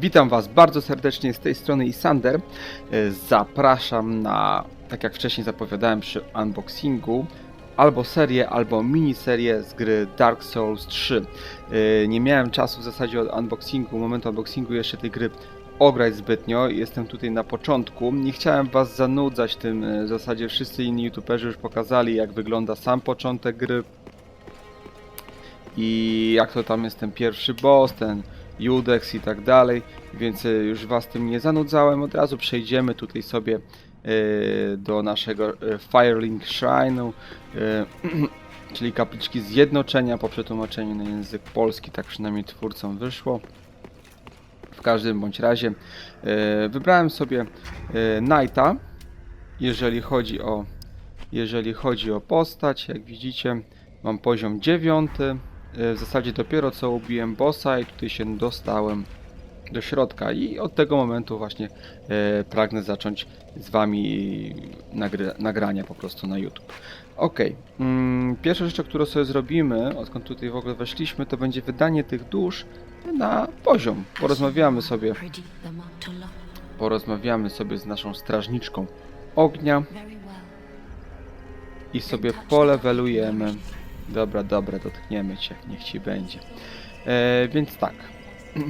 Witam Was bardzo serdecznie z tej strony Isander. E, Zapraszam na, tak jak wcześniej zapowiadałem przy unboxingu, albo serię, albo miniserię z gry Dark Souls 3. E, Nie miałem czasu w zasadzie od unboxingu, momentu unboxingu jeszcze tej gry ograć zbytnio. Jestem tutaj na początku. Nie chciałem Was zanudzać tym. e, W zasadzie wszyscy inni youtuberzy już pokazali, jak wygląda sam początek gry. I jak to tam jest ten pierwszy boss, ten Judex i tak dalej, więc e, już Was tym nie zanudzałem. Od razu przejdziemy tutaj sobie e, do naszego e, Firelink Shrine'u, czyli kapliczki zjednoczenia po przetłumaczeniu na język polski, tak przynajmniej twórcom wyszło. W każdym bądź razie wybrałem sobie Knighta, jeżeli chodzi o jeżeli chodzi o postać, jak widzicie mam poziom 9 w zasadzie dopiero co ubiłem bossa i tutaj się dostałem do środka i od tego momentu właśnie e, pragnę zacząć z wami nagry, nagrania po prostu na YouTube. Ok, mm, pierwsza rzecz, którą sobie zrobimy, odkąd tutaj w ogóle weszliśmy, to będzie wydanie tych dusz na poziom. Porozmawiamy sobie, porozmawiamy sobie z naszą strażniczką ognia i sobie polewelujemy. Dobra, dobra, dotkniemy cię, niech ci będzie. E, więc tak.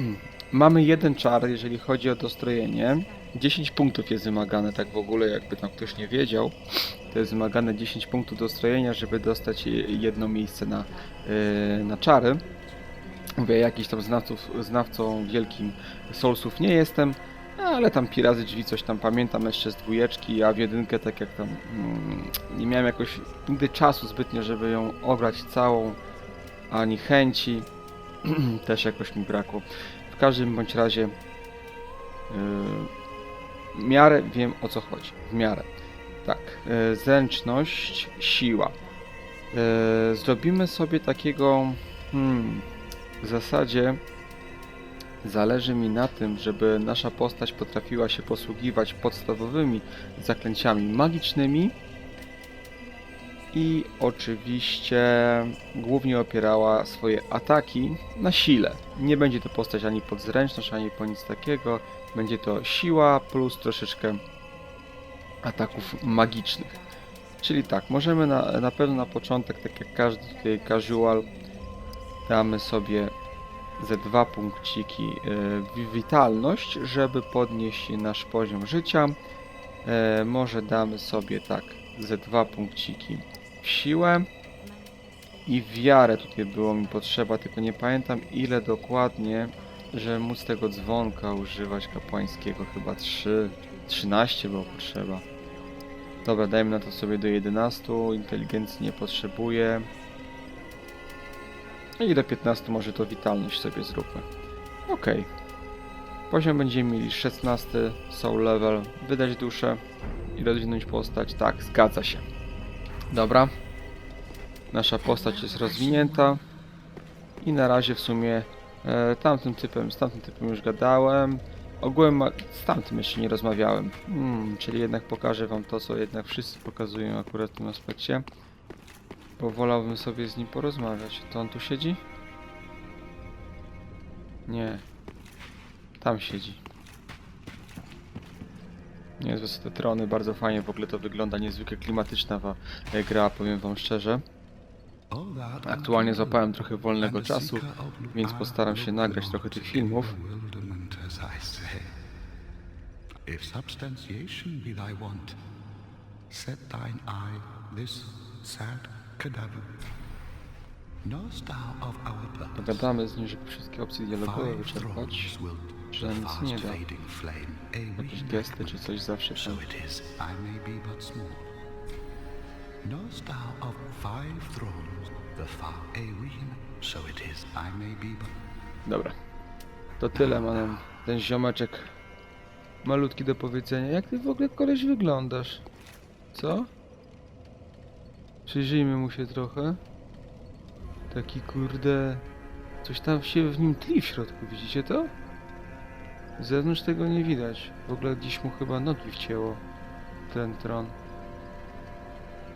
Mamy jeden czar, jeżeli chodzi o dostrojenie. 10 punktów jest wymagane, tak w ogóle, jakby tam ktoś nie wiedział. To jest wymagane 10 punktów dostrojenia, żeby dostać je- jedno miejsce na, e, na czary. Mówię, jakiś tam znawców, znawcą wielkim Soulsów nie jestem, ale tam pi razy drzwi coś tam pamiętam jeszcze z dwójeczki, a w jedynkę tak jak tam mm, nie miałem jakoś nigdy czasu zbytnio, żeby ją ograć całą, ani chęci, też jakoś mi brakło. W każdym bądź razie yy, w miarę wiem o co chodzi, w miarę. Tak, yy, zręczność, siła. Yy, zrobimy sobie takiego, hmm, w zasadzie Zależy mi na tym, żeby nasza postać potrafiła się posługiwać podstawowymi zaklęciami magicznymi i oczywiście głównie opierała swoje ataki na sile. Nie będzie to postać ani pod zręczność, ani po nic takiego. Będzie to siła plus troszeczkę ataków magicznych. Czyli tak, możemy na, na pewno na początek, tak jak każdy tutaj casual, damy sobie ze dwa punkciki e, wi- witalność, żeby podnieść nasz poziom życia. E, może damy sobie tak ze dwa punkciki w siłę i wiarę tutaj było mi potrzeba, tylko nie pamiętam ile dokładnie, żeby móc tego dzwonka używać kapłańskiego, chyba 3, 13 było potrzeba. Dobra, dajmy na to sobie do 11, inteligencji nie potrzebuję. No i do 15 może to witalność sobie zróbmy. Ok. Poziom będziemy mieli 16 soul level, wydać duszę i rozwinąć postać. Tak, zgadza się. Dobra. Nasza postać jest rozwinięta. I na razie w sumie e, tamtym typem, z tamtym typem już gadałem. Ogółem z tamtym jeszcze nie rozmawiałem. Hmm, czyli jednak pokażę wam to, co jednak wszyscy pokazują akurat w tym aspekcie. Bo wolałbym sobie z nim porozmawiać. To on tu siedzi? Nie. Tam siedzi. Niezłe są te trony, bardzo fajnie w ogóle to wygląda, niezwykle klimatyczna e, gra, powiem wam szczerze. Aktualnie złapałem trochę wolnego czasu, więc postaram się nagrać trochę tych filmów. Set thine eye this sad purpose? Pogadamy z nim, żeby wszystkie opcje dialogowe wyczerpać. Że nic nie da. Jakieś gesty czy coś zawsze tam. it is, I may be but small. Knowest thou of five thrones, the far Aween? So it is, I may be but Dobra. To tyle ma nam ten ziomeczek malutki do powiedzenia. Jak ty w ogóle koleś wyglądasz? Co? Przyjrzyjmy mu się trochę. Taki kurde... Coś tam się w nim tli w środku, widzicie to? Z zewnątrz tego nie widać. W ogóle gdzieś mu chyba nogi wcięło. Ten tron.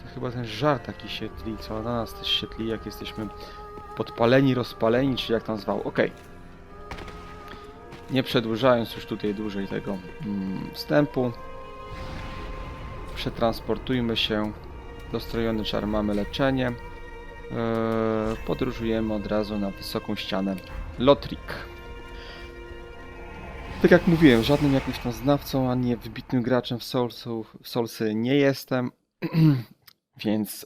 To chyba ten żar taki się tli, co na nas też się tli, jak jesteśmy podpaleni, rozpaleni, czy jak tam zwał. Okej. nie przedłużając już tutaj dłużej tego mm, wstępu, przetransportujmy się. Dostrojony czar mamy leczenie. Eee, podróżujemy od razu na wysoką ścianę Lotrik. Tak jak mówiłem, żadnym jakimś tam znawcą, ani wybitnym graczem w, Soulsów, w Soulsy nie jestem, więc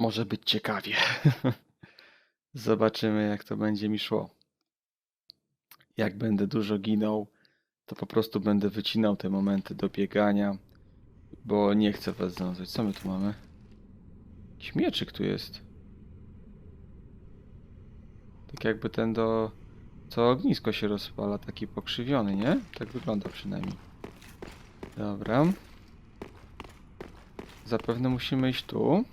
może być ciekawie. Zobaczymy, jak to będzie mi szło. Jak będę dużo ginął, to po prostu będę wycinał te momenty do biegania, bo nie chcę was zanudzać. Co my tu mamy? Jakiś mieczyk tu jest. Tak jakby ten do... Co ognisko się rozpala, taki pokrzywiony, nie? Tak wygląda przynajmniej. Dobra. Zapewne musimy iść tu.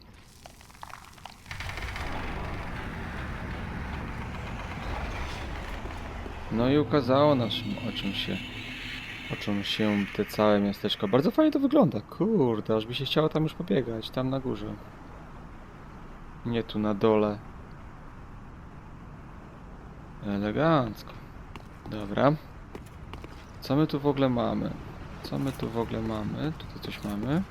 No i ukazało naszym oczom się, oczom się te całe miasteczko. Bardzo fajnie to wygląda. Kurde, aż by się chciało tam już pobiegać, tam na górze. Nie tu na dole. Elegancko. Dobra. Co my tu w ogóle mamy? Co my tu w ogóle mamy? Tutaj coś mamy.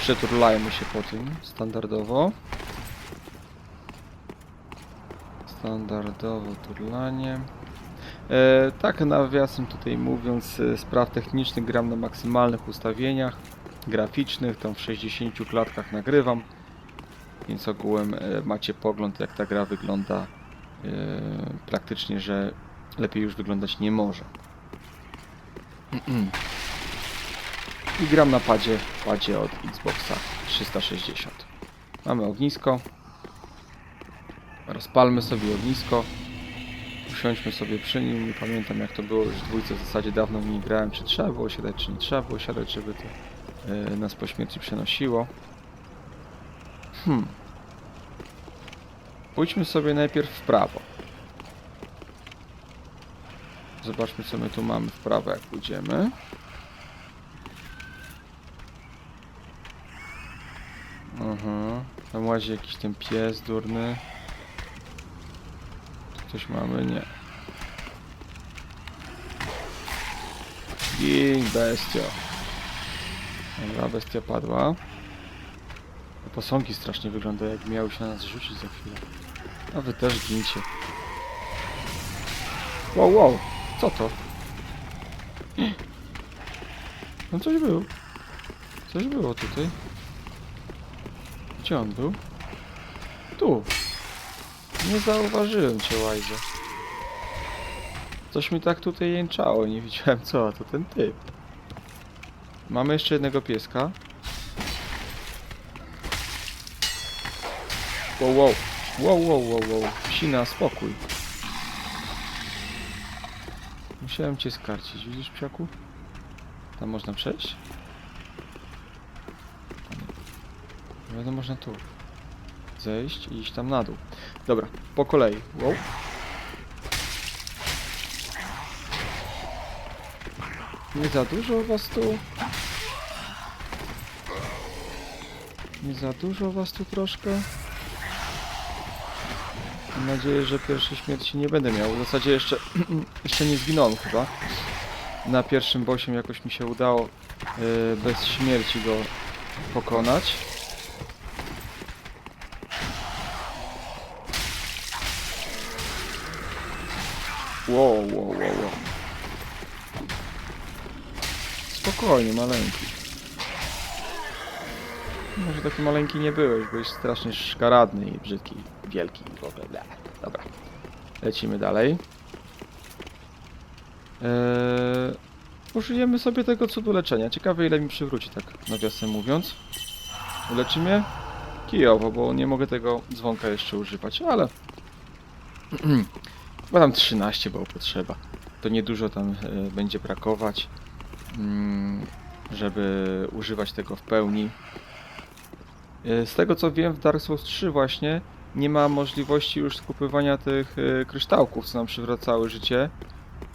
Przeturlajmy się po tym, standardowo. Standardowo turlanie. E, tak nawiasem tutaj mówiąc, e, spraw technicznych gram na maksymalnych ustawieniach graficznych, tam w 60 klatkach nagrywam, więc ogółem e, macie pogląd jak ta gra wygląda e, praktycznie, że lepiej już wyglądać nie może. I gram na padzie, padzie od Xboxa 360. Mamy ognisko. Rozpalmy sobie ognisko. Usiądźmy sobie przy nim. Nie pamiętam jak to było już w dwójce w zasadzie dawno nie grałem, czy trzeba było siadać, czy nie trzeba było siadać, żeby to e, nas po śmierci przenosiło. Hmm. Pójdźmy sobie najpierw w prawo. Zobaczmy co my tu mamy w prawo jak pójdziemy. Aha, tam łazi jakiś ten pies durny. Tu coś mamy? Nie. Gin, bestio. Dobra, bestia padła. Posągi strasznie wyglądają, jak miały się na nas rzucić za chwilę. A wy też gincie. Wow, wow, co to? No coś było. Coś było tutaj. Gdzie on był? Tu. Nie zauważyłem cię, Łajzo. Coś mi tak tutaj jęczało, nie widziałem co, a to ten typ. Mamy jeszcze jednego pieska. Wow, wow. Wow, wow, wow, wow. Spokój. Musiałem cię skarcić, widzisz psiaku? Tam można przejść? Wiadomo, można tu zejść i iść tam na dół. Dobra, po kolei. Wow. Nie za dużo was tu. Nie za dużo was tu troszkę. Mam nadzieję, że pierwszej śmierci nie będę miał. W zasadzie jeszcze, jeszcze nie zginąłem chyba. Na pierwszym bossie jakoś mi się udało yy, bez śmierci go pokonać. Wow, wow, wow, wow. Spokojnie, maleńki. Może taki maleńki nie byłeś, byłeś strasznie szkaradny i brzydki, wielki i w ogóle. Ble. Dobra. Lecimy dalej. Eee, użyjemy sobie tego cudu leczenia. Ciekawe ile mi przywróci, tak nawiasem mówiąc. Uleczy mnie? Kijowo, bo nie mogę tego dzwonka jeszcze używać, ale... Chyba tam 13 było potrzeba. To niedużo tam e, będzie brakować, mm, żeby używać tego w pełni. E, Z tego co wiem w Dark Souls 3 właśnie nie ma możliwości już skupywania tych e, kryształków, co nam przywracały życie,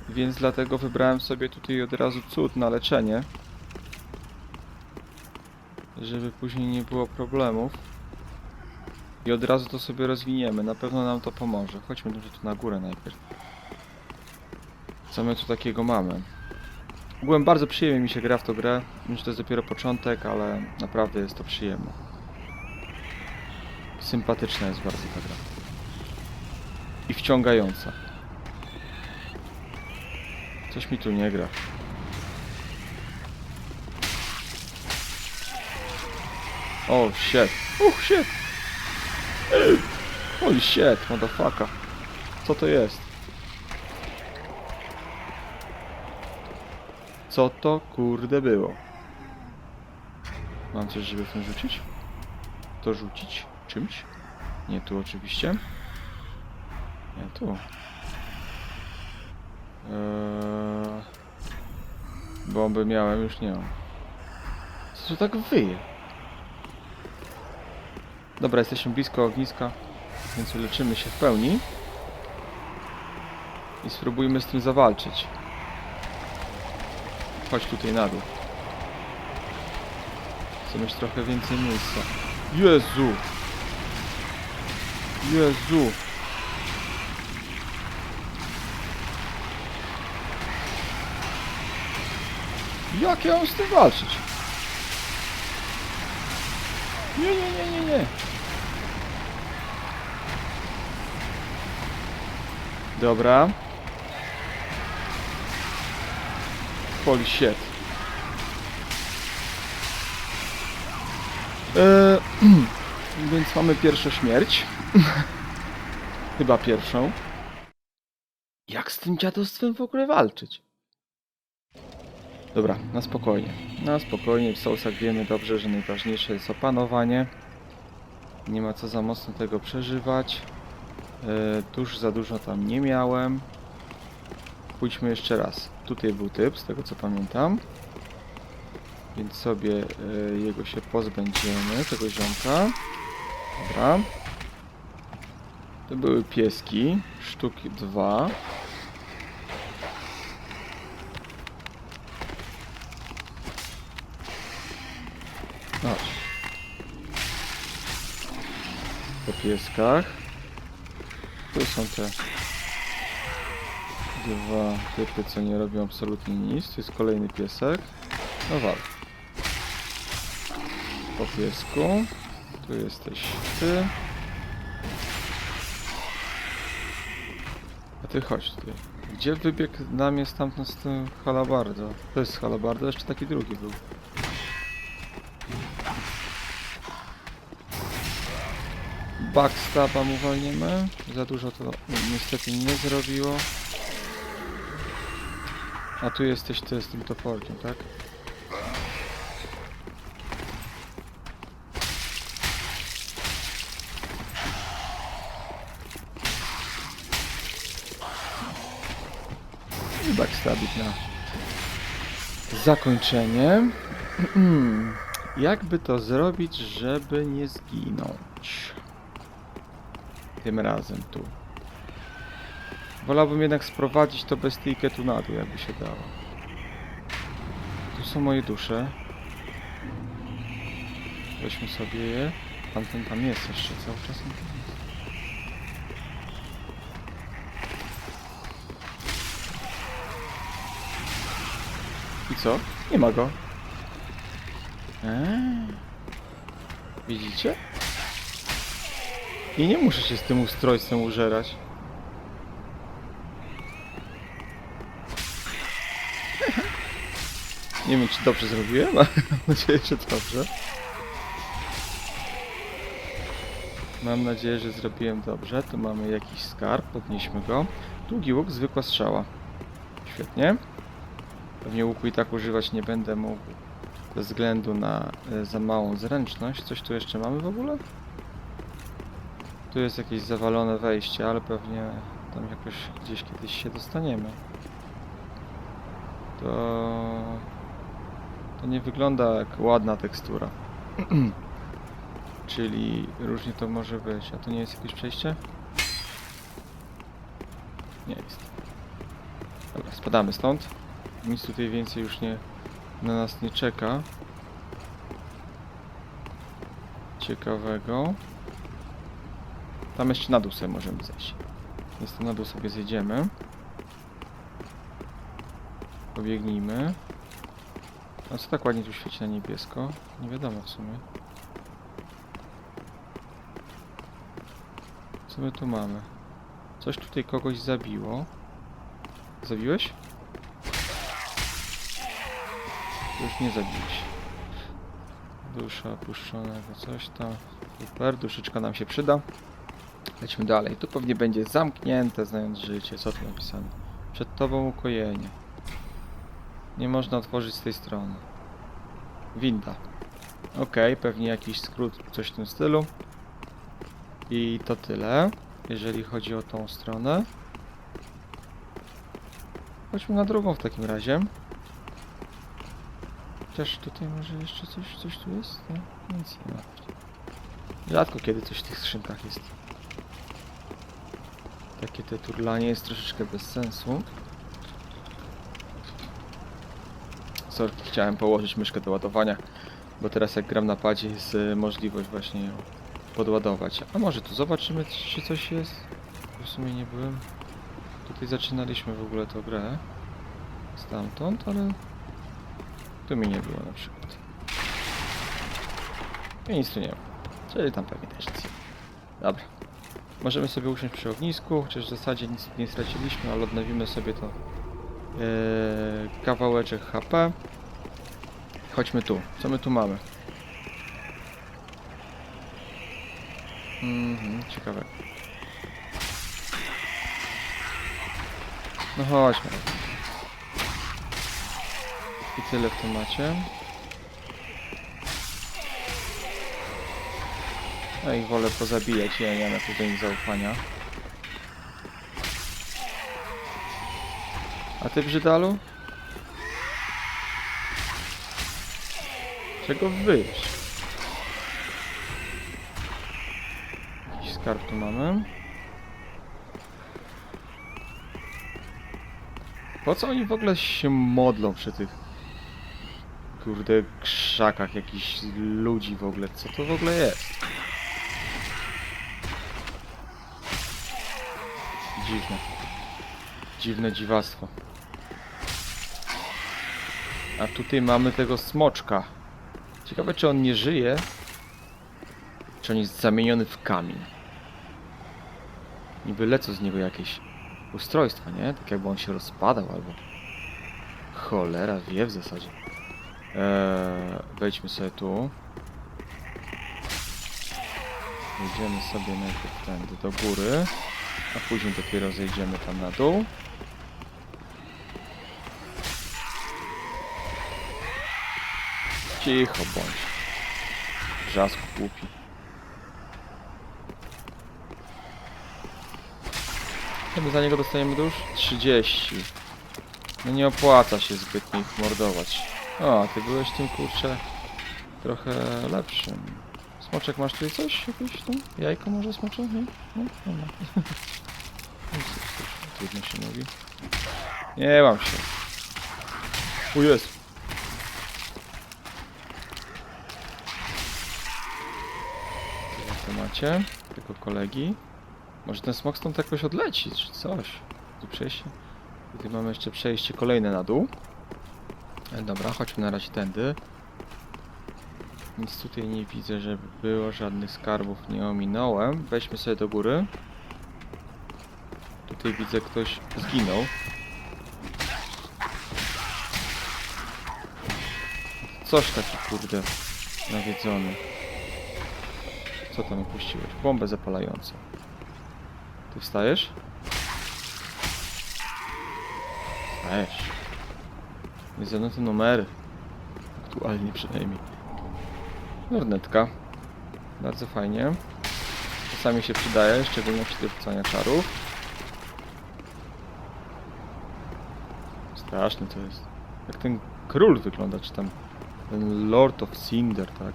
więc dlatego wybrałem sobie tutaj od razu cud na leczenie, żeby później nie było problemów. I od razu to sobie rozwiniemy, na pewno nam to pomoże. Chodźmy może tu na górę najpierw. Co my tu takiego mamy? Byłem bardzo przyjemnie mi się gra w tą grę. Myślę, że to jest dopiero początek, ale naprawdę jest to przyjemne. Sympatyczna jest bardzo ta gra. I wciągająca. Coś mi tu nie gra. Oh shit. Oh shit. Holy shit, motherfucker. Co to jest? Co to kurde było? Mam coś, żeby w tym rzucić? To rzucić czymś? Nie tu oczywiście. Nie tu. Eee... Bomby miałem, już nie mam. Co tak wyje? Dobra, jesteśmy blisko ogniska, więc leczymy się w pełni. I spróbujmy z tym zawalczyć. Chodź tutaj na dół. Chcę mieć trochę więcej miejsca. Jezu! Jezu! Jak ja mam z tym walczyć? Nie, nie, nie, nie, nie. Dobra. Holy shit. Eee, więc mamy pierwszą śmierć. Chyba pierwszą. Jak z tym dziadostwem w ogóle walczyć? Dobra, na spokojnie. Na spokojnie, w Soulsach wiemy dobrze, że najważniejsze jest opanowanie. Nie ma co za mocno tego przeżywać. E, tuż za dużo tam nie miałem. Pójdźmy jeszcze raz. Tutaj był typ, z tego co pamiętam. Więc sobie e, jego się pozbędziemy, tego ziomka. Dobra. To były pieski. Sztuki dwa. Chodź. Po pieskach. Tu są te dwa typy, co nie robią absolutnie nic. Tu jest kolejny piesek. No wal. Po piesku. Tu jesteś ty. A ty chodź tutaj. Gdzie wybiegł na mnie stamtąd z tym halabardo? To jest halabardo, jeszcze taki drugi był. Backstaba mu. Za dużo to niestety nie zrobiło. A tu jesteś ty z tym toporkiem, tak? I backstabik na zakończenie. Jakby to zrobić, żeby nie zginąć? Tym razem tu. Wolałbym jednak sprowadzić to bestyjkę tu na dół, jakby się dało. Tu są moje dusze. Weźmy sobie je. Tamten tam jest jeszcze cały czas. on tam jest. I co? Nie ma go. Eee. Widzicie? I nie muszę się z tym ustrojstwem użerać. Nie wiem, czy dobrze zrobiłem, ale mam nadzieję, że dobrze. Mam nadzieję, że zrobiłem dobrze. Tu mamy jakiś skarb, podnieśmy go. Długi łuk, zwykła strzała. Świetnie. Pewnie łuku i tak używać nie będę mógł ze względu na e, za małą zręczność. Coś tu jeszcze mamy w ogóle? Tu jest jakieś zawalone wejście, ale pewnie tam jakoś gdzieś kiedyś się dostaniemy. To... To nie wygląda jak ładna tekstura. Czyli różnie to może być. A to nie jest jakieś przejście? Nie jest. Dobra, spadamy stąd. Nic tutaj więcej już nie na nas nie czeka. Ciekawego. Tam jeszcze na dół sobie możemy zejść. Więc to na dół sobie zjedziemy. Pobiegnijmy. A co tak ładnie tu świeci na niebiesko? Nie wiadomo w sumie. Co my tu mamy? Coś tutaj kogoś zabiło. Zabiłeś? Już nie zabiłeś. Dusza opuszczonego, coś tam. Super, duszyczka nam się przyda. Lećmy dalej. Tu pewnie będzie zamknięte, znając życie. Co tu napisane? Przed tobą ukojenie. Nie można otworzyć z tej strony. Winda. Ok, pewnie jakiś skrót, coś w tym stylu. I to tyle, jeżeli chodzi o tą stronę. Chodźmy na drugą w takim razie. Chociaż tutaj może jeszcze coś, coś tu jest? Nie? Nic nie ma. Rzadko kiedy coś w tych skrzynkach jest. Takie te turlanie jest troszeczkę bez sensu. Sorry, chciałem położyć myszkę do ładowania, bo teraz jak gram na padzie jest y, możliwość właśnie ją podładować. A może tu zobaczymy, czy coś jest? W sumie nie byłem. Tutaj zaczynaliśmy w ogóle tę grę. Stamtąd, ale tu mi nie było na przykład. I nic tu nie ma. Czyli tam pewnie też nic. Dobra. Możemy sobie usiąść przy ognisku, chociaż w zasadzie nic nie straciliśmy, ale odnowimy sobie to Eee, kawałeczek HP. Chodźmy tu. Co my tu mamy? Mhm, ciekawe. No chodźmy. I tyle w temacie. Ja ich wolę pozabijać, ja nie mam tu do nich zaufania. A ty brzydalu? Czego wyjść? Jakiś skarb tu mamy. Po co oni w ogóle się modlą przy tych kurde krzakach jakichś ludzi w ogóle? Co to w ogóle jest? Dziwne. Dziwne dziwactwo. A tutaj mamy tego smoczka. Ciekawe, czy on nie żyje, czy on jest zamieniony w kamień. Niby lecą z niego jakieś ustrojstwa, nie? Tak jakby on się rozpadał, albo... Cholera wie w zasadzie. Eee, wejdźmy sobie tu. Idziemy sobie najpierw tędy do góry, a później dopiero zejdziemy tam na dół. Cicho bądź. Wrzasku głupi. Kiedy za niego dostajemy dusz? 30. No nie opłaca się zbytnio ich mordować. O, ty byłeś tym kurczę trochę lepszym. Smoczek, masz tutaj coś? Jakieś tam? Jajko może smocze? Nie? No. Nic, cóż, Trudno się mówi. Nie mam się. U jest. W temacie tego kolegi. Może ten smok stąd jakoś odleci, czy coś. Tu przejście. Tutaj mamy jeszcze przejście kolejne na dół. E, Dobra, chodźmy na razie tędy. Nic tutaj nie widzę, żeby było, żadnych skarbów nie ominąłem. Weźmy sobie do góry. Tutaj widzę, ktoś zginął. Coś taki, kurde, nawiedzony. Co tam opuściłeś? Bombę zapalającą. Ty wstajesz? Wstajesz. Nie te numery. Aktualnie przynajmniej. Lornetka. Bardzo fajnie. Czasami się przydaje, szczególnie przy rzucania czarów. Straszny to jest. Jak ten król wygląda, czy tam ten Lord of Cinder, tak?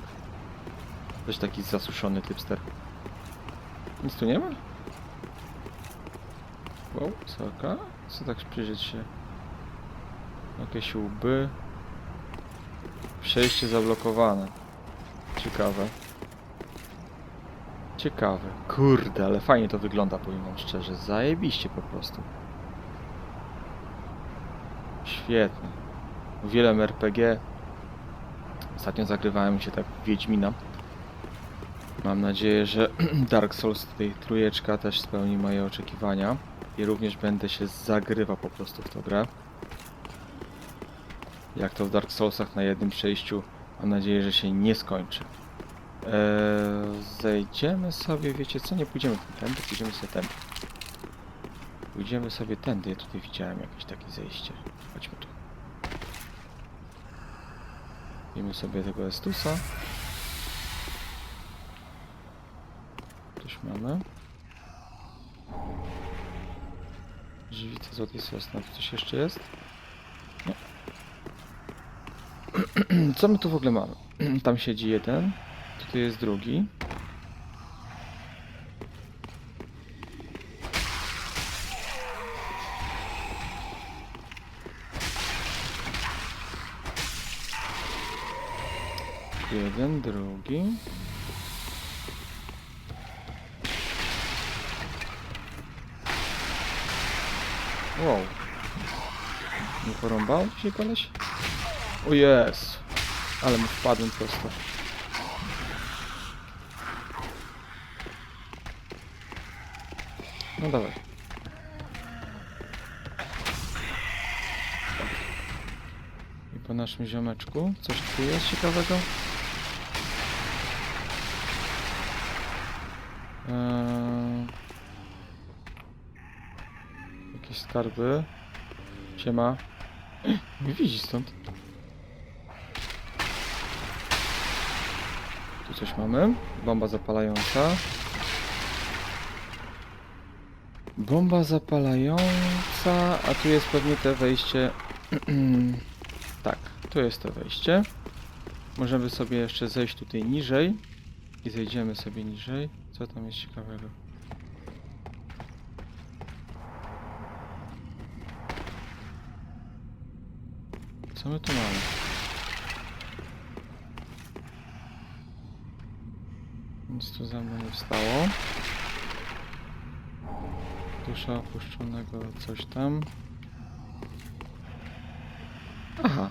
Też taki zasuszony typster. Nic tu nie ma? Wow, soka? Co tak przyjrzeć się? Jakieś łby. Przejście zablokowane. Ciekawe. Ciekawe. Kurde, ale fajnie to wygląda, powiem wam szczerze. Zajebiście po prostu. Świetnie. Uwielbiam RPG. Ostatnio zagrywałem się tak w Wiedźmina. Mam nadzieję, że Dark Souls tutaj trójeczka też spełni moje oczekiwania. I również będę się zagrywał po prostu w tą grę. Jak to w Dark Soulsach na jednym przejściu. Mam nadzieję, że się nie skończy. Eee, zejdziemy sobie, wiecie co, nie pójdziemy tędy, pójdziemy sobie tędy. Pójdziemy sobie tędy, ja tutaj widziałem jakieś takie zejście. Chodźmy tu. Wiemy sobie tego Estusa. Coś mamy. Żywica złotej sosny. Tu coś jeszcze jest? Nie. Co my tu w ogóle mamy? Tam siedzi jeden. Tutaj jest drugi. Jeden, drugi. Wow. Nie porąbał się koleś? O jest. Ale mu wpadłem prosto. No dawaj. I po naszym ziomeczku, coś tu jest ciekawego? Eee... Jakieś skarby. Siema. Nie widzi stąd. Tu coś mamy. Bomba zapalająca. Bomba zapalająca, a tu jest pewnie te wejście. tak, tu jest to wejście. Możemy sobie jeszcze zejść tutaj niżej. I zejdziemy sobie niżej. Co tam jest ciekawego? Co my tu mamy? Nic tu za mną nie wstało. Dusza opuszczonego coś tam. Aha.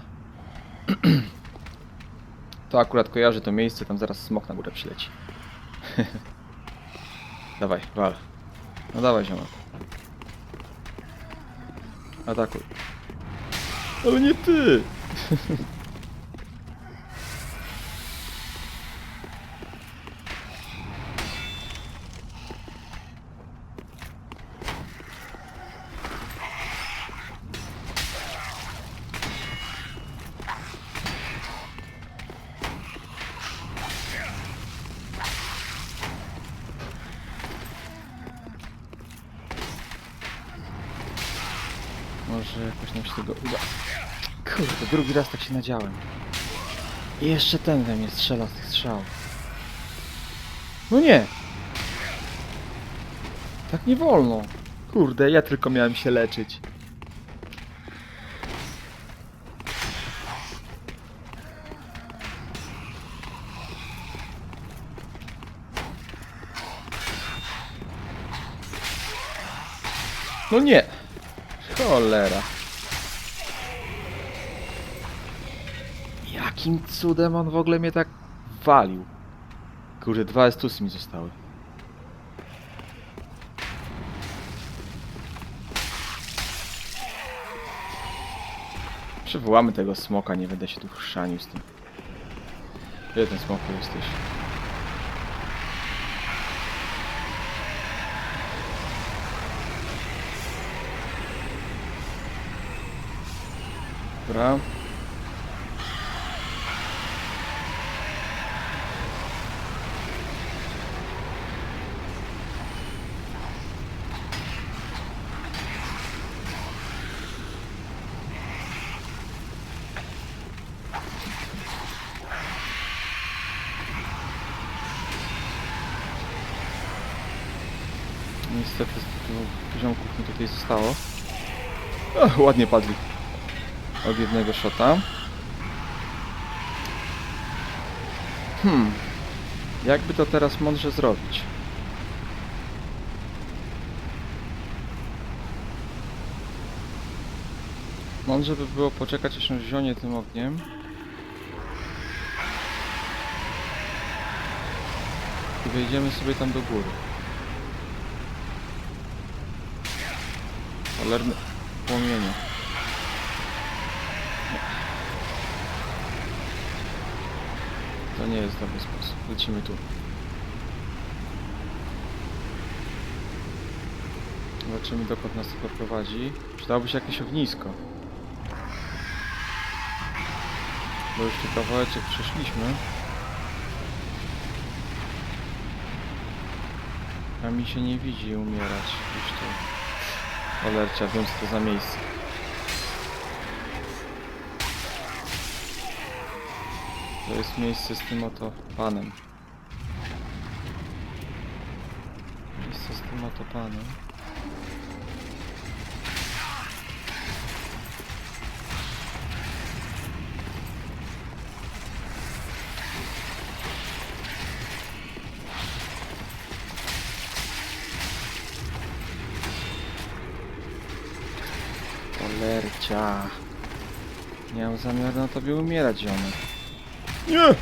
To akurat kojarzy to miejsce, tam zaraz smok na górę przyleci. dawaj, wal. No dawaj, ziomek. Atakuj. Ale nie ty! Nam się tego uda. Kurde, drugi raz tak się nadziałem. I jeszcze ten we mnie strzela z tych strzałów. No nie! Tak nie wolno. Kurde, ja tylko miałem się leczyć. No nie! Cholera. Jakim cudem on w ogóle mnie tak walił? Kurde, dwa estusy mi zostały. Przywołamy tego smoka, nie będę się tu chrzanił z tym. Gdzie ten smoku jesteś? Dobra. Niestety z tyłu poziomków mi tutaj zostało. Ach, ładnie padli od jednego shota. Hmm. Jakby to teraz mądrze zrobić? Mądrze by było poczekać, aż on zionie tym ogniem. I wejdziemy sobie tam do góry. Cholerne płomienie. To nie jest dobry sposób. Lecimy tu. Zobaczymy dokąd nas to poprowadzi. Przydałoby się jakieś ognisko. Bo już tu kawałeczek przeszliśmy. A mi się nie widzi umierać już tu. Olercia, wiem co to za miejsce. To jest miejsce z tym oto panem. Miejsce z tym oto panem. Cholercia. Miał zamiar na tobie umierać, ziomek. Nie!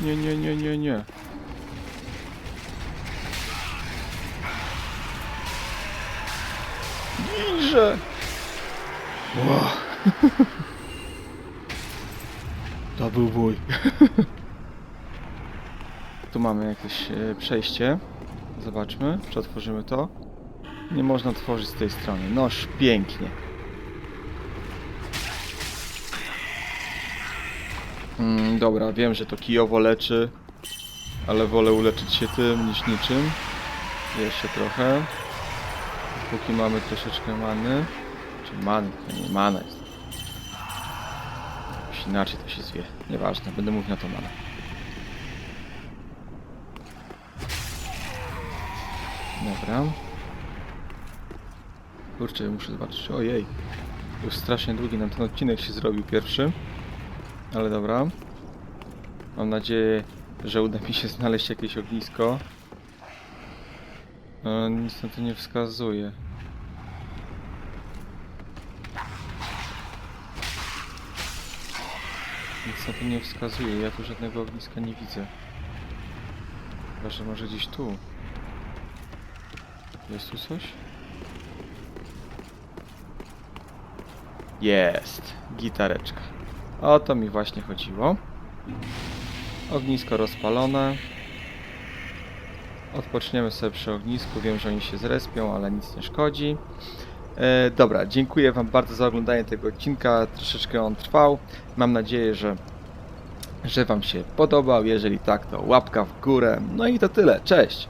Nie, nie, nie, nie, nie. Ginże! Wow. To był bój. tu mamy jakieś e, przejście. Zobaczmy, czy otworzymy to. Nie można otworzyć z tej strony. Noż pięknie. Mm, dobra, wiem, że to kijowo leczy, ale wolę uleczyć się tym niż niczym. Jeszcze trochę. Póki mamy troszeczkę many. Czy many? To nie mana jest. Jakoś inaczej to się zwie. Nieważne, będę mówił na to manę. Dobra. Kurczę, muszę zobaczyć. Ojej. Już strasznie długi nam ten odcinek się zrobił pierwszy. Ale dobra. Mam nadzieję, że uda mi się znaleźć jakieś ognisko. E, nic na to nie wskazuje. Nic na to nie wskazuje. Ja tu żadnego ogniska nie widzę. Chyba, że może gdzieś tu. Jest tu coś? Jest. Gitareczka. O to mi właśnie chodziło. Ognisko rozpalone. Odpoczniemy sobie przy ognisku. Wiem, że oni się zrespią, ale nic nie szkodzi. E, dobra, dziękuję Wam bardzo za oglądanie tego odcinka. Troszeczkę on trwał. Mam nadzieję, że, że Wam się podobał. Jeżeli tak, to łapka w górę. No i to tyle. Cześć!